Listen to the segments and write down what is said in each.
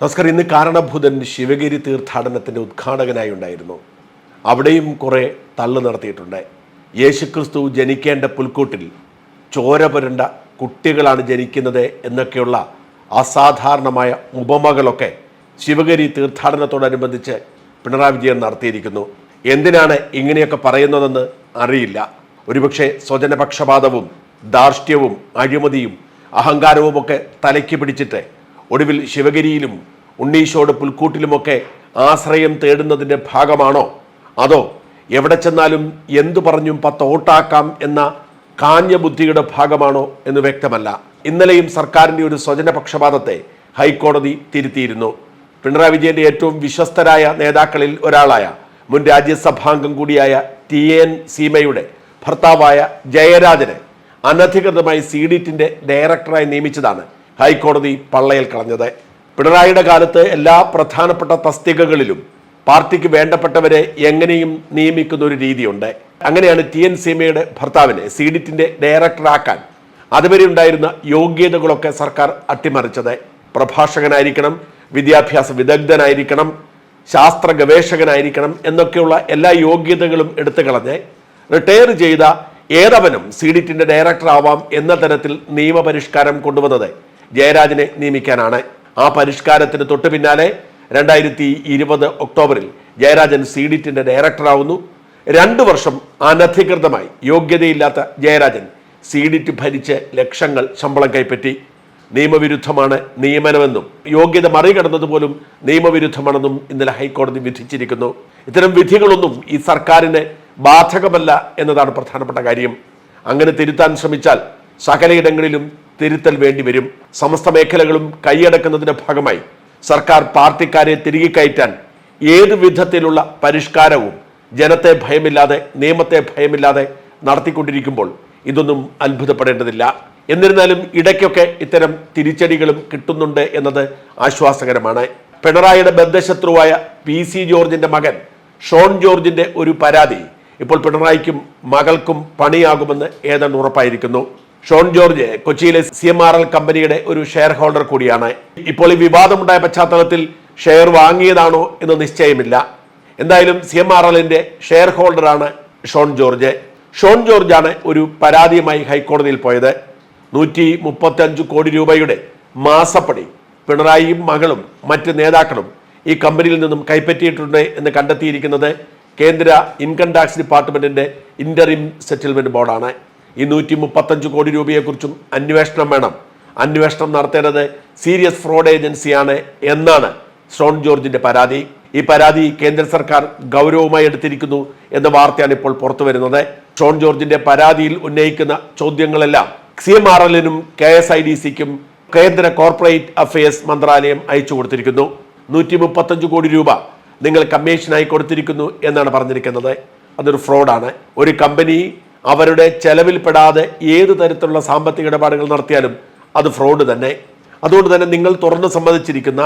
നമസ്കാരം. ഇന്ന് കാരണഭൂതൻ ശിവഗിരി തീർത്ഥാടനത്തിന്റെ ഉദ്ഘാടകനായി ഉണ്ടായിരുന്നു. അവിടെയും കുറേ തള്ളു നടത്തിയിട്ടുണ്ട്. യേശുക്രിസ്തു ജനിക്കേണ്ട പുൽക്കൂട്ടിൽ ചോര പുരണ്ട കുട്ടികളാണ് ജനിക്കുന്നത് എന്നൊക്കെയുള്ള അസാധാരണമായ ഉപമകളൊക്കെ ശിവഗിരി തീർത്ഥാടനത്തോടനുബന്ധിച്ച് പിണറായി വിജയൻ നടത്തിയിരിക്കുന്നു. എന്തിനാണ് ഇങ്ങനെയൊക്കെ പറയുന്നതെന്ന് അറിയില്ല. ഒരുപക്ഷെ സ്വജനപക്ഷപാതവും ധാർഷ്ട്യവും അഴിമതിയും അഹങ്കാരവുമൊക്കെ തലയ്ക്ക് പിടിച്ചിട്ട് ഒടുവിൽ ശിവഗിരിയിലും ഉണ്ണീശോട് പുൽക്കൂട്ടിലുമൊക്കെ ആശ്രയം തേടുന്നതിന്റെ ഭാഗമാണോ? അതോ എവിടെ ചെന്നാലും എന്തു പറഞ്ഞും പത്തോട്ടാക്കാം എന്ന കാഞ്ഞ ബുദ്ധിയുടെ ഭാഗമാണോ എന്ന് വ്യക്തമല്ല. ഇന്നലെയും സർക്കാരിന്റെ ഒരു സ്വജനപക്ഷപാതത്തെ ഹൈക്കോടതി തിരുത്തിയിരുന്നു. പിണറായി വിജയന്റെ ഏറ്റവും വിശ്വസ്തരായ നേതാക്കളിൽ ഒരാളായ മുൻ രാജ്യസഭാംഗം കൂടിയായ ടി. എൻ. സീമയുടെ ഭർത്താവായ ജയരാജനെ അനധികൃതമായി സി ഡിറ്റിന്റെ ഡയറക്ടറായി നിയമിച്ചതാണ്. ഹൈക്കോടതി പള്ളയിൽ കളഞ്ഞത്. പിണറായിയുടെ കാലത്ത് എല്ലാ പ്രധാനപ്പെട്ട തസ്തികകളിലും പാർട്ടിക്ക് വേണ്ടപ്പെട്ടവരെ എങ്ങനെയും നിയമിക്കുന്ന ഒരു രീതിയുണ്ട്. അങ്ങനെയാണ് ടി എൻ സീമയുടെ ഭർത്താവിനെ സീഡിറ്റിന്റെ ഡയറക്ടറാക്കാൻ അതുവരെ ഉണ്ടായിരുന്ന യോഗ്യതകളൊക്കെ സർക്കാർ അട്ടിമറിച്ചത്. പ്രഭാഷകനായിരിക്കണം വിദ്യാഭ്യാസ വിദഗ്ധനായിരിക്കണം ശാസ്ത്ര ഗവേഷകനായിരിക്കണം എന്നൊക്കെയുള്ള എല്ലാ യോഗ്യതകളും എടുത്തു കളഞ്ഞ് റിട്ടയർ ചെയ്ത ഏതവനും സീഡിറ്റിന്റെ ഡയറക്ടർ ആവാം എന്ന തരത്തിൽ നിയമപരിഷ്കാരം കൊണ്ടുവന്നത് ജയരാജനെ നിയമിക്കാനാണ്. ആ പരിഷ്കാരത്തിന് തൊട്ടു പിന്നാലെ രണ്ടായിരത്തി ഇരുപത് ഒക്ടോബറിൽ ജയരാജൻ സീഡിറ്റിന്റെ ഡയറക്ടറാവുന്നു. രണ്ടു വർഷം അനധികൃതമായി യോഗ്യതയില്ലാത്ത ജയരാജൻ സീഡിറ്റ് ഭരിച്ച് ലക്ഷങ്ങൾ ശമ്പളം കൈപ്പറ്റി. നിയമവിരുദ്ധമാണ് നിയമനമെന്നും യോഗ്യത മറികടന്നത് പോലും നിയമവിരുദ്ധമാണെന്നും ഇന്നലെ ഹൈക്കോടതി വിധിച്ചിരിക്കുന്നു. ഇത്തരം വിധികളൊന്നും ഈ സർക്കാരിന് ബാധകമല്ല എന്നതാണ് പ്രധാനപ്പെട്ട കാര്യം. അങ്ങനെ തിരുത്താൻ ശ്രമിച്ചാൽ സകലയിടങ്ങളിലും തിരുത്തൽ വേണ്ടിവരും സമസ്ത മേഖലകളും കൈയടക്കുന്നതിന്റെ ഭാഗമായി സർക്കാർ പാർട്ടിക്കാരെ തിരികെ കയറ്റാൻ ഏത് വിധത്തിലുള്ള പരിഷ്കാരവും ജനത്തെ ഭയമില്ലാതെ നിയമത്തെ ഭയമില്ലാതെ നടത്തിക്കൊണ്ടിരിക്കുമ്പോൾ ഇതൊന്നും അത്ഭുതപ്പെടേണ്ടതില്ല. എന്നിരുന്നാലും ഇടയ്ക്കൊക്കെ ഇത്തരം തിരിച്ചടികളും കിട്ടുന്നുണ്ട് എന്നത് ആശ്വാസകരമാണ്. പിണറായിയുടെ ബന്ധശത്രുവായ പി സി ജോർജിന്റെ മകൻ ഷോൺ ജോർജിന്റെ ഒരു പരാതി ഇപ്പോൾ പിണറായിക്കും മകൾക്കും പണിയാകുമെന്ന് ഏതാണ്ട് ഉറപ്പായിരിക്കുന്നു. ഷോൺ ജോർജ് കൊച്ചിയിലെ സി എം ആർ എൽ കമ്പനിയുടെ ഒരു ഷെയർ ഹോൾഡർ കൂടിയാണ്. ഇപ്പോൾ ഈ വിവാദമുണ്ടായ പശ്ചാത്തലത്തിൽ ഷെയർ വാങ്ങിയതാണോ എന്ന് നിശ്ചയമില്ല. എന്തായാലും സി എം ആർ എല്ലിന്റെ ഷെയർ ഹോൾഡറാണ് ഷോൺ ജോർജ്. ഷോൺ ജോർജാണ് ഒരു പരാതിയുമായി ഹൈക്കോടതിയിൽ പോയത്. നൂറ്റി മുപ്പത്തഞ്ച് കോടി രൂപയുടെ മാസപ്പടി പിണറായിയും മകളും മറ്റ് നേതാക്കളും ഈ കമ്പനിയിൽ നിന്നും കൈപ്പറ്റിയിട്ടുണ്ട് എന്ന് കണ്ടെത്തിയിരിക്കുന്നത് കേന്ദ്ര ഇൻകം ടാക്സ് ഡിപ്പാർട്ട്മെന്റിന്റെ ഇന്ററിം സെറ്റിൽമെന്റ് ബോർഡാണ്. ഈ നൂറ്റി മുപ്പത്തഞ്ച് കോടി രൂപയെക്കുറിച്ചും അന്വേഷണം വേണം. അന്വേഷണം നടത്തേണ്ടത് സീരിയസ് ഫ്രോഡ് ഏജൻസിയാണ് എന്നാണ് ഷോൺ ജോർജിന്റെ പരാതി. ഈ പരാതി കേന്ദ്ര സർക്കാർ ഗൗരവമായി എടുത്തിരിക്കുന്നു എന്ന വാർത്തയാണ് ഇപ്പോൾ പുറത്തു വരുന്നത്. ഷോൺ ജോർജിന്റെ പരാതിയിൽ ഉന്നയിക്കുന്ന ചോദ്യങ്ങളെല്ലാം സി എം ആർ എല്ലിനും കെ എസ് ഐ ഡി സിക്കും കേന്ദ്ര കോർപ്പറേറ്റ് അഫയേഴ്സ് മന്ത്രാലയം അയച്ചു കൊടുത്തിരിക്കുന്നു. നൂറ്റി മുപ്പത്തഞ്ച് കോടി രൂപ നിങ്ങൾ കമ്മീഷനായി കൊടുത്തിരിക്കുന്നു എന്നാണ് പറഞ്ഞിരിക്കുന്നത്. അതൊരു ഫ്രോഡാണ്. ഒരു കമ്പനി അവരുടെ ചെലവിൽപ്പെടാതെ ഏത് തരത്തിലുള്ള സാമ്പത്തിക ഇടപാടുകൾ നടത്തിയാലും അത് ഫ്രോഡ് തന്നെ. അതുകൊണ്ട് തന്നെ നിങ്ങൾ തുറന്ന് സമ്മതിച്ചിരിക്കുന്ന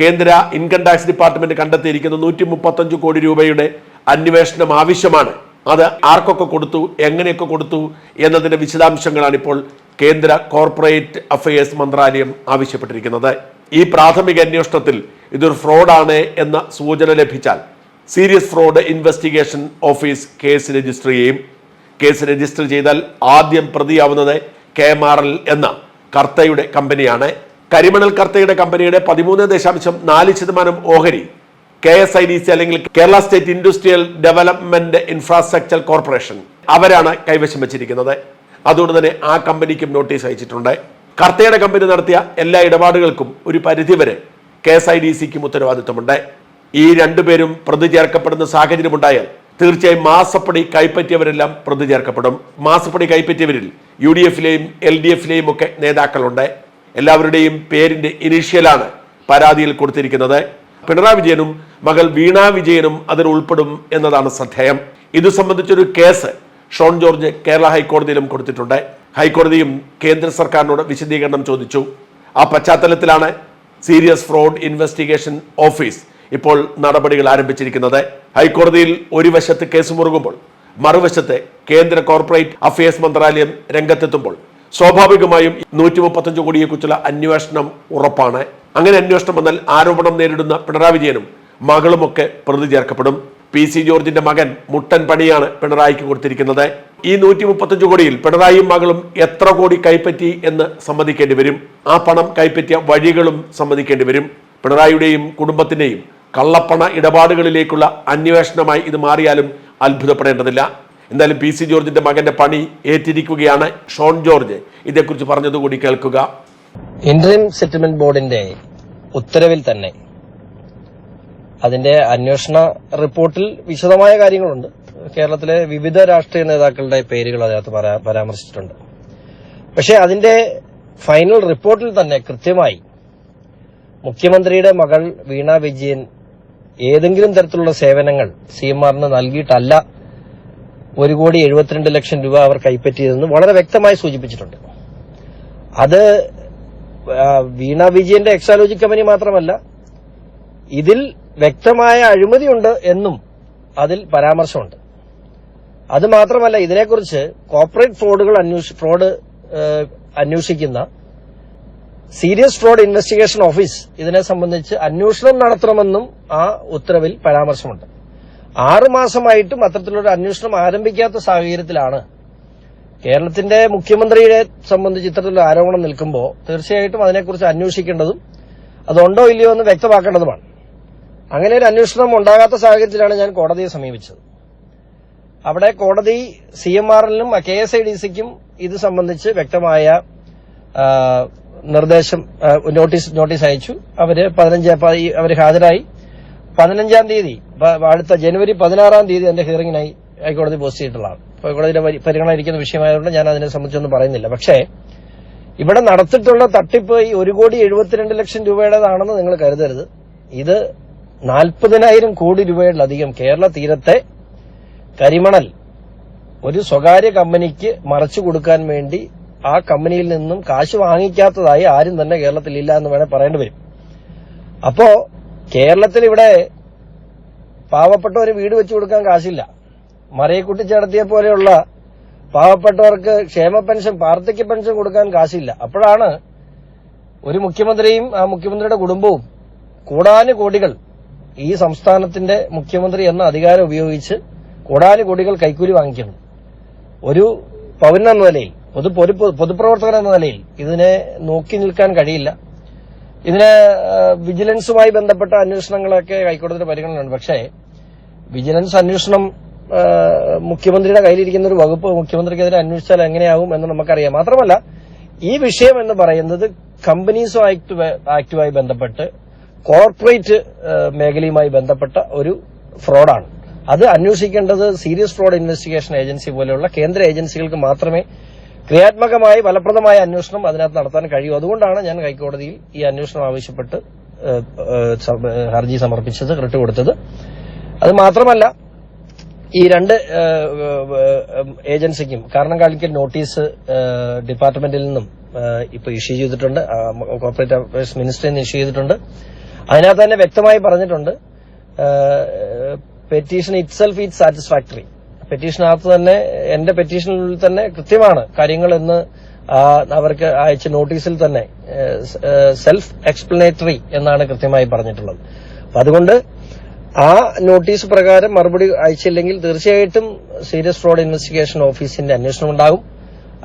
കേന്ദ്ര ഇൻകം ടാക്സ് ഡിപ്പാർട്ട്മെന്റ് കണ്ടെത്തിയിരിക്കുന്ന നൂറ്റി മുപ്പത്തഞ്ച് കോടി രൂപയുടെ അന്വേഷണം ആവശ്യമാണ്. അത് ആർക്കൊക്കെ കൊടുത്തു എങ്ങനെയൊക്കെ കൊടുത്തു എന്നതിന്റെ വിശദാംശങ്ങളാണ് ഇപ്പോൾ കേന്ദ്ര കോർപ്പറേറ്റ് അഫയേഴ്സ് മന്ത്രാലയം ആവശ്യപ്പെട്ടിരിക്കുന്നത്. ഈ പ്രാഥമിക അന്വേഷണത്തിൽ ഇതൊരു ഫ്രോഡാണ് എന്ന സൂചന ലഭിച്ചാൽ serious fraud investigation office case register ചെയ്യും. കേസ് രജിസ്റ്റർ ചെയ്താൽ ആദ്യം പ്രതിയാവുന്നത് കെ എം ആർ എൽ എന്ന കർത്തയുടെ കമ്പനിയാണ്. കരിമണൽ കർത്തയുടെ കമ്പനിയുടെ പതിമൂന്ന് ദശാംശം നാല് ശതമാനം ഓഹരി K S I D C അല്ലെങ്കിൽ Kerala state industrial development infrastructure corporation അവരാണ് കൈവശം വെച്ചിരിക്കുന്നത്. അതുകൊണ്ട് തന്നെ ആ കമ്പനിക്കും നോട്ടീസ് അയച്ചിട്ടുണ്ട്. കർത്തയുടെ കമ്പനി നടത്തിയ എല്ലാ ഇടപാടുകൾക്കും ഒരു പരിധിവരെ കെ എസ് ഐ ഡി സിക്കും ഉത്തരവാദിത്വമുണ്ട്. ഈ രണ്ടുപേരും പ്രതി ചേർക്കപ്പെടുന്ന സാഹചര്യമുണ്ടായാൽ തീർച്ചയായും മാസപ്പടി കൈപ്പറ്റിയവരെല്ലാം പ്രതി ചേർക്കപ്പെടും. മാസപ്പടി കൈപ്പറ്റിയവരിൽ യു ഡി എഫിലെയും എൽ ഡി എഫിലെയും ഒക്കെ നേതാക്കളുണ്ട്. എല്ലാവരുടെയും പേരിന്റെ ഇനീഷ്യലാണ് പരാതിയിൽ കൊടുത്തിരിക്കുന്നത്. പിണറായി വിജയനും മകൾ വീണ വിജയനും അതിൽ ഉൾപ്പെടും എന്നതാണ് ശ്രദ്ധേയം. ഇത് സംബന്ധിച്ചൊരു കേസ് ഷോൺ ജോർജ് കേരള ഹൈക്കോടതിയിലും കൊടുത്തിട്ടുണ്ട്. ഹൈക്കോടതിയും കേന്ദ്ര സർക്കാരിനോട് വിശദീകരണം ചോദിച്ചു. ആ പശ്ചാത്തലത്തിലാണ് സീരിയസ് ഫ്രോഡ് ഇൻവെസ്റ്റിഗേഷൻ ഓഫീസ് ഇപ്പോൾ നടപടികൾ ആരംഭിച്ചിരിക്കുന്നത്. ഹൈക്കോടതിയിൽ ഒരു വശത്ത് കേസ് മുറുകുമ്പോൾ മറുവശത്ത് കേന്ദ്ര കോർപ്പറേറ്റ് അഫയേഴ്സ് മന്ത്രാലയം രംഗത്തെത്തുമ്പോൾ സ്വാഭാവികമായും നൂറ്റി മുപ്പത്തഞ്ച് കോടിയെക്കുറിച്ചുള്ള അന്വേഷണം ഉറപ്പാണ്. അങ്ങനെ അന്വേഷണം വന്നാൽ ആരോപണം നേരിടുന്ന പിണറായി വിജയനും മകളുമൊക്കെ പ്രതി ചേർക്കപ്പെടും. പി സി ജോർജിന്റെ മകൻ മുട്ടൻ പണിയാണ് പിണറായിക്ക് കൊടുത്തിരിക്കുന്നത്. ഈ നൂറ്റി മുപ്പത്തഞ്ച് കോടിയിൽ പിണറായിയും മകളും എത്ര കോടി കൈപ്പറ്റി എന്ന് സമ്മതിക്കേണ്ടി വരും? ആ പണം കൈപ്പറ്റിയ വഴികളും സമ്മതിക്കേണ്ടി വരും? പിണറായിയുടെയും കുടുംബത്തിന്റെയും കള്ളപ്പണ ഇടപാടുകളിലേക്കുള്ള അന്വേഷണമായി ഇത് മാറിയാലും അത്ഭുതപ്പെടേണ്ടതില്ല. എന്തായാലും പി സി ജോർജിന്റെ മകന്റെ പണി ഏറ്റിരിക്കുകയാണ്. ഷോൺ ജോർജ് ഇതേക്കുറിച്ച് പറഞ്ഞതുകൂടി കേൾക്കുക. ഇന്ററിം സെറ്റിൽമെന്റ് ബോർഡിന്റെ ഉത്തരവിൽ തന്നെ അതിന്റെ അന്വേഷണ റിപ്പോർട്ടിൽ വിശദമായ കാര്യങ്ങളുണ്ട്. കേരളത്തിലെ വിവിധ രാഷ്ട്രീയ നേതാക്കളുടെ പേരുകൾ അതിനകത്ത് പരാമർശിച്ചിട്ടുണ്ട്. പക്ഷേ അതിന്റെ ഫൈനൽ റിപ്പോർട്ടിൽ തന്നെ കൃത്യമായി മുഖ്യമന്ത്രിയുടെ മകൾ വീണ വിജയൻ ഏതെങ്കിലും തരത്തിലുള്ള സേവനങ്ങൾ സി എം ആറിന് നൽകിയിട്ടല്ല ഒരു കോടി എഴുപത്തിരണ്ട് ലക്ഷം രൂപ അവർ കൈപ്പറ്റിയതെന്ന് വളരെ വ്യക്തമായി സൂചിപ്പിച്ചിട്ടുണ്ട്. അത് വീണ വിജയന്റെ എക്സാലോജി കമ്പനി മാത്രമല്ല ഇതിൽ വ്യക്തമായ അഴിമതിയുണ്ട് എന്നും അതിൽ പരാമർശമുണ്ട്. അത് മാത്രമല്ല ഇതിനെക്കുറിച്ച് കോർപ്പറേറ്റ് ഫ്രോഡുകൾ ഫ്രോഡ് അന്വേഷിക്കുന്ന സീരിയസ് ഫ്രോഡ് ഇൻവെസ്റ്റിഗേഷൻ ഓഫീസ് ഇതിനെ സംബന്ധിച്ച് അന്വേഷണം നടത്തണമെന്നും ആ ഉത്തരവിൽ പരാമർശമുണ്ട്. ആറ് മാസമായിട്ടും അത്തരത്തിലൊരു അന്വേഷണം ആരംഭിക്കാത്ത സാഹചര്യത്തിലാണ് കേരളത്തിന്റെ മുഖ്യമന്ത്രിയെ സംബന്ധിച്ച് ഇത്തരത്തിലുള്ള ആരോപണം നിൽക്കുമ്പോൾ തീർച്ചയായിട്ടും അതിനെക്കുറിച്ച് അന്വേഷിക്കേണ്ടതും അതുണ്ടോ ഇല്ലയോ എന്ന് വ്യക്തമാക്കേണ്ടതുമാണ്. അങ്ങനെ ഒരു അന്വേഷണം ഉണ്ടാകാത്ത സാഹചര്യത്തിലാണ് ഞാൻ കോടതിയെ സമീപിച്ചത്. അവിടെ കോടതി സി എം ആർ എല്ലിനും കെ എസ് ഐ ഡി സിക്കും ഇത് സംബന്ധിച്ച് വ്യക്തമായ നിർദ്ദേശം നോട്ടീസ് നോട്ടീസ് അയച്ചു. അവർ പതിനഞ്ച് അവർ ഹാജരായി. പതിനഞ്ചാം തീയതി അടുത്ത ജനുവരി പതിനാറാം തീയതി എന്റെ ഹിയറിംഗിനായി ഹൈക്കോടതി പോസ്റ്റ് ചെയ്തിട്ടുള്ളതാണ്. ഹൈക്കോടതിയുടെ പരി- പരിഗണന ഇരിക്കുന്ന വിഷയമായതുകൊണ്ട് ഞാൻ അതിനെ സംബന്ധിച്ചൊന്നും പറയുന്നില്ല. പക്ഷേ ഇവിടെ നടത്തിയിട്ടുള്ള തട്ടിപ്പ് ഈ ഒരു കോടി എഴുപത്തിരണ്ട് ലക്ഷം രൂപയുടേതാണെന്ന് നിങ്ങൾ കരുതരുത്. ഇത് നാൽപ്പതിനായിരം കോടി രൂപയിലധികം കേരള തീരത്തെ കരിമണൽ ഒരു സ്വകാര്യ കമ്പനിക്ക് മറച്ചു കൊടുക്കാൻ വേണ്ടി ആ കമ്പനിയിൽ നിന്നും കാശ് വാങ്ങിക്കാത്തതായി ആരും തന്നെ കേരളത്തിൽ ഇല്ല എന്ന് വേണേൽ പറയേണ്ടി വരും. അപ്പോ കേരളത്തിൽ ഇവിടെ പാവപ്പെട്ടവര് വീട് വെച്ചു കൊടുക്കാൻ കാശില്ല. മറയക്കുട്ടി ചേർത്തിയെ പോലെയുള്ള പാവപ്പെട്ടവർക്ക് ക്ഷേമ പെൻഷൻ വാർദ്ധക്യ പെൻഷൻ കൊടുക്കാൻ കാശില്ല. അപ്പോഴാണ് ഒരു മുഖ്യമന്ത്രിയും ആ മുഖ്യമന്ത്രിയുടെ കുടുംബവും കോടാനുകോടികൾ ഈ സംസ്ഥാനത്തിന്റെ മുഖ്യമന്ത്രി എന്ന അധികാരം ഉപയോഗിച്ച് കോടാനുകോടികൾ കൈക്കൂലി വാങ്ങിക്കുന്നു ഒരു പൗരനെന്ന നിലയിൽ പൊതു പൊതു- പൊതുപ്രവർത്തകൻ എന്ന നിലയിൽ ഇതിനെ നോക്കി നിൽക്കാൻ കഴിയില്ല. ഇതിന് വിജിലൻസുമായി ബന്ധപ്പെട്ട അന്വേഷണങ്ങളൊക്കെ ഹൈക്കോടതിയുടെ പരിഗണനയുണ്ട് പക്ഷേ വിജിലൻസ് അന്വേഷണം മുഖ്യമന്ത്രിയുടെ കയ്യിലിരിക്കുന്ന ഒരു വകുപ്പ് മുഖ്യമന്ത്രിക്കെതിരെ അന്വേഷിച്ചാൽ എങ്ങനെയാവും എന്ന് നമുക്കറിയാം. മാത്രമല്ല ഈ വിഷയം എന്ന് പറയുന്നത് കമ്പനീസ് ആക്ട് ആക്ടുമായി ബന്ധപ്പെട്ട് കോർപ്പറേറ്റ് മേഖലയുമായി ബന്ധപ്പെട്ട ഒരു ഫ്രോഡാണ്. അത് അന്വേഷിക്കേണ്ടത് സീരിയസ് ഫ്രോഡ് ഇൻവെസ്റ്റിഗേഷൻ ഏജൻസി പോലെയുള്ള കേന്ദ്ര ഏജൻസികൾക്ക് മാത്രമേ ക്രിയാത്മകമായി ഫലപ്രദമായ അന്വേഷണം അതിനകത്ത് നടത്താൻ കഴിയും. അതുകൊണ്ടാണ് ഞാൻ ഹൈക്കോടതിയിൽ ഈ അന്വേഷണം ആവശ്യപ്പെട്ട് ഹർജി സമർപ്പിച്ചത് റിട്ട് കൊടുത്തത്. അത് മാത്രമല്ല ഈ രണ്ട് ഏജൻസിക്കും കാരണം കാലിക്കൽ നോട്ടീസ് ഡിപ്പാർട്ട്മെന്റിൽ നിന്നും ഇപ്പൊ ഇഷ്യൂ ചെയ്തിട്ടുണ്ട്. കോർപ്പറേറ്റ് അഫയേഴ്സ് മിനിസ്റ്ററിൽ നിന്ന് ഇഷ്യൂ ചെയ്തിട്ടുണ്ട്. അതിനകത്ത് തന്നെ വ്യക്തമായി പറഞ്ഞിട്ടുണ്ട് petition itself it satisfactory. പെറ്റീഷനകത്ത് തന്നെ എന്റെ പെറ്റീഷനിൽ തന്നെ കൃത്യമാണ് കാര്യങ്ങൾ എന്ന് അവർക്ക് അയച്ച നോട്ടീസിൽ തന്നെ സെൽഫ് എക്സ്പ്ലനേറ്ററി എന്നാണ് കൃത്യമായി പറഞ്ഞിട്ടുള്ളത്. അപ്പൊ അതുകൊണ്ട് ആ നോട്ടീസ് പ്രകാരം മറുപടി അയച്ചില്ലെങ്കിൽ തീർച്ചയായിട്ടും സീരിയസ് ഫ്രോഡ് ഇൻവെസ്റ്റിഗേഷൻ ഓഫീസിന്റെ അന്വേഷണം ഉണ്ടാകും.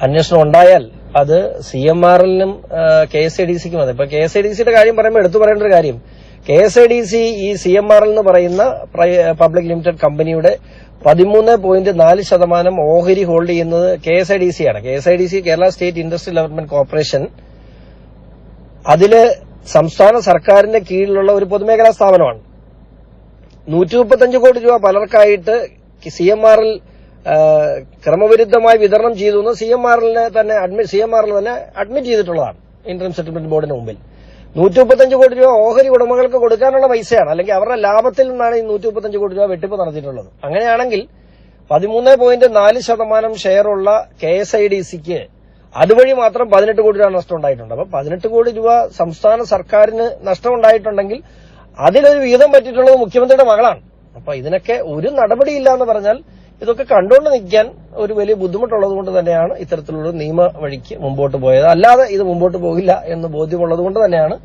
അന്വേഷണം ഉണ്ടായാൽ അത് സി എം ആർ എല്ലിനും കെ എസ് ഐ ഡി സിക്കും അതെ. ഇപ്പൊ കെ എസ് ഐ ഡി സിയുടെ കാര്യം പറയുമ്പോൾ എടുത്തു പറയേണ്ട ഒരു കാര്യം K S I D C ഈ സി എം ആർ എൽ എന്ന് പറയുന്ന പബ്ലിക് ലിമിറ്റഡ് കമ്പനിയുടെ പതിമൂന്ന് പോയിന്റ് നാല് ശതമാനം ഓഹരി ഹോൾഡ് ചെയ്യുന്നത് K S I D C ആണ്. K S I D C Kerala state industrial development corporation. അതിൽ സംസ്ഥാന സർക്കാരിന്റെ കീഴിലുള്ള ഒരു പൊതുമേഖലാ സ്ഥാപനമാണ്. നൂറ്റി മുപ്പത്തഞ്ച് കോടി രൂപ പലർക്കായിട്ട് സി എം ആർ എൽ ക്രമവിരുദ്ധമായി വിതരണം ചെയ്തു സി എം ആർ എല്ലിനെ തന്നെ സി എം ആറിൽ തന്നെ അഡ്മിറ്റ് ചെയ്തിട്ടുള്ളതാണ്. ഇന്റർ സെറ്റിൽമെന്റ് ബോർഡിന് മുമ്പിൽ. നൂറ്റി മുപ്പത്തഞ്ച് കോടി രൂപ ഓഹരി ഉടമകൾക്ക് കൊടുക്കാനുള്ള പൈസയാണ്. അല്ലെങ്കിൽ അവരുടെ ലാഭത്തിൽ നിന്നാണ് ഈ നൂറ്റി മുപ്പത്തഞ്ച് കോടി രൂപ വെട്ടിപ്പ് നടത്തിയിട്ടുള്ളത് അങ്ങനെയാണെങ്കിൽ പതിമൂന്ന് പോയിന്റ് നാല് ശതമാനം ഷെയറുള്ള കെ എസ് ഐ ഡി സിക്ക് അതുവഴി മാത്രം പതിനെട്ട് കോടി രൂപ നഷ്ടം ഉണ്ടായിട്ടുണ്ട്. അപ്പൊ പതിനെട്ട് കോടി രൂപ സംസ്ഥാന സർക്കാരിന് നഷ്ടം ഉണ്ടായിട്ടുണ്ടെങ്കിൽ അതിലൊരു വീതം പറ്റിയിട്ടുള്ളത് മുഖ്യമന്ത്രിയുടെ മകളാണ്. അപ്പൊ ഇതിനൊക്കെ ഒരു നടപടിയില്ല എന്ന് പറഞ്ഞാൽ ഇതൊക്കെ കണ്ടുകൊണ്ട് നിൽക്കാൻ ഒരു വലിയ ബുദ്ധിമുട്ടുള്ളത് കൊണ്ട് തന്നെയാണ് ഇത്തരത്തിലുള്ള നിയമ വഴിക്ക് മുമ്പോട്ട് പോയത്. അല്ലാതെ ഇത് മുമ്പോട്ട് പോകില്ല എന്ന് ബോധ്യമുള്ളത് കൊണ്ട് തന്നെയാണ്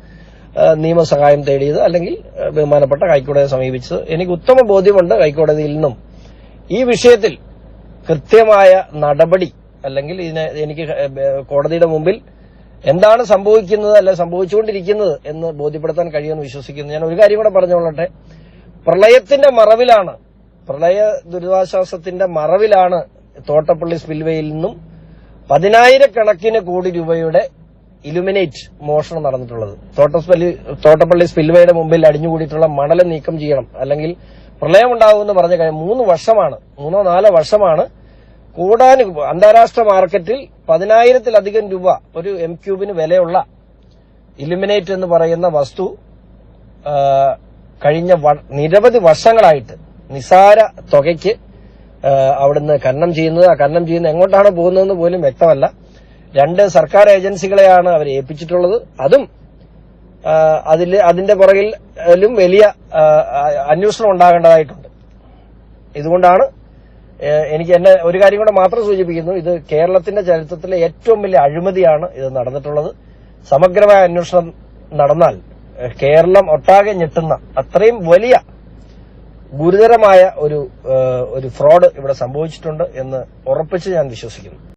നിയമസഹായം തേടിയത് അല്ലെങ്കിൽ ബഹുമാനപ്പെട്ട ഹൈക്കോടതിയെ സമീപിച്ചത്. എനിക്ക് ഉത്തമ ബോധ്യമുണ്ട് ഹൈക്കോടതിയിൽ നിന്നും. ഈ വിഷയത്തിൽ കൃത്യമായ നടപടി അല്ലെങ്കിൽ ഇതിനെ എനിക്ക് കോടതിയുടെ മുമ്പിൽ എന്താണ് സംഭവിക്കുന്നത് അല്ലെ സംഭവിച്ചുകൊണ്ടിരിക്കുന്നത് എന്ന് ബോധ്യപ്പെടുത്താൻ കഴിയുമെന്ന് വിശ്വസിക്കുന്നു. ഞാൻ ഒരു കാര്യം കൂടെ പറഞ്ഞുകൊള്ളട്ടെ. പ്രളയത്തിന്റെ മറവിലാണ് പ്രളയ ദുരിതാശ്വാസത്തിന്റെ മറവിലാണ് തോട്ടപ്പള്ളി സ്പിൽവേയിൽ നിന്നും പതിനായിരക്കണക്കിന് കോടി രൂപയുടെ ഇലുമിനേറ്റ് മോഷണം നടന്നിട്ടുള്ളത്. തോട്ടപ്പള്ളി തോട്ടപ്പള്ളി സ്പിൽവേയുടെ മുമ്പിൽ അടിഞ്ഞുകൂടിയിട്ടുള്ള മണൽ നീക്കം ചെയ്യണം. അല്ലെങ്കിൽ പ്രളയം ഉണ്ടാകുമെന്ന് പറഞ്ഞ കാര്യം മൂന്ന് വർഷമാണ് മൂന്നോ നാലോ വർഷമാണ് കൂടാൻ അന്താരാഷ്ട്ര മാർക്കറ്റിൽ പതിനായിരത്തിലധികം രൂപ ഒരു എം ക്യൂബിന് വിലയുള്ള ഇലുമിനേറ്റ് എന്ന് പറയുന്ന വസ്തു കഴിഞ്ഞ നിരവധി വർഷങ്ങളായിട്ട് നിസാര തുകയ്ക്ക് അവിടുന്ന് ഖനനം ചെയ്യുന്നത്. ആ ഖനനം ചെയ്യുന്നത് എങ്ങോട്ടാണ് പോകുന്നതെന്ന് പോലും വ്യക്തമല്ല. രണ്ട് സർക്കാർ ഏജൻസികളെയാണ് അവർ ഏൽപ്പിച്ചിട്ടുള്ളത്. അതും അതിൽ അതിന്റെ പുറകിലും വലിയ അന്വേഷണം ഉണ്ടാകേണ്ടതായിട്ടുണ്ട്. ഇതുകൊണ്ടാണ് എനിക്ക് എന്നെ ഒരു കാര്യം കൂടെ മാത്രം സൂചിപ്പിക്കുന്നു. ഇത് കേരളത്തിന്റെ ചരിത്രത്തിലെ ഏറ്റവും വലിയ അഴിമതിയാണ് ഇത് നടന്നിട്ടുള്ളത്. സമഗ്രമായ അന്വേഷണം നടന്നാൽ കേരളം ഒട്ടാകെ ഞെട്ടുന്ന അത്രയും വലിയ ഗുരുതരമായ ഒരു ഒരു ഫ്രോഡ് ഇവിടെ സംഭവിച്ചിട്ടുണ്ട് എന്ന് ഉറപ്പിച്ച് ഞാൻ വിശ്വസിക്കുന്നു.